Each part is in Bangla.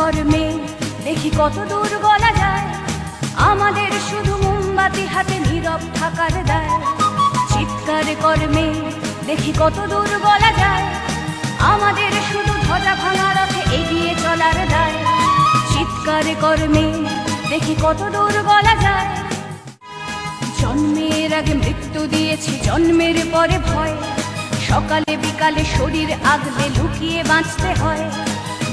কর্মে দেখি কত দূর গলা যায়। আমাদের শুধু মোমবাতি হাতে নীরব থাকার দায়। চিৎকার কর্মে দেখি কত দূর গলা যায়। আমাদের শুধু ধ্বজা ভাঙা রথে এগিয়ে চলার দায়। চিৎকার কর্মে দেখি কত দূর গলা যায়। জন্মের আগে মৃত্যু দিয়েছি, জন্মের পরে ভয়। সকালে বিকালে শরীর আগলে লুকিয়ে বাঁচতে হয়।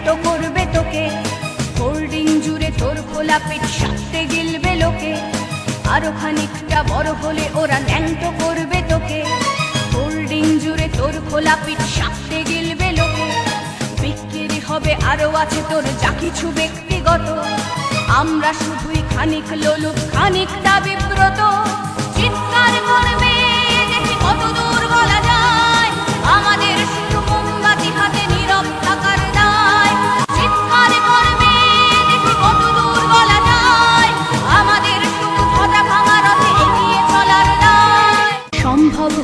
ন্যাংটো করবে তোকে। হোল্ডিং জুড়ে তোর খোলা পিঠ সাথে গিলবে লোকে। আরও খানিকটা বড় হলে ওরা ন্যাংটো করবে তোকে। হোল্ডিং জুড়ে তোর খোলা পিঠ সাথে গিলবে লোকে। বিক্রি হবে আরও আছে তোর যা কিছু ব্যক্তিগত। আমরা শুধুই খানিক লোলুপ, খানিকটা বিব্রত।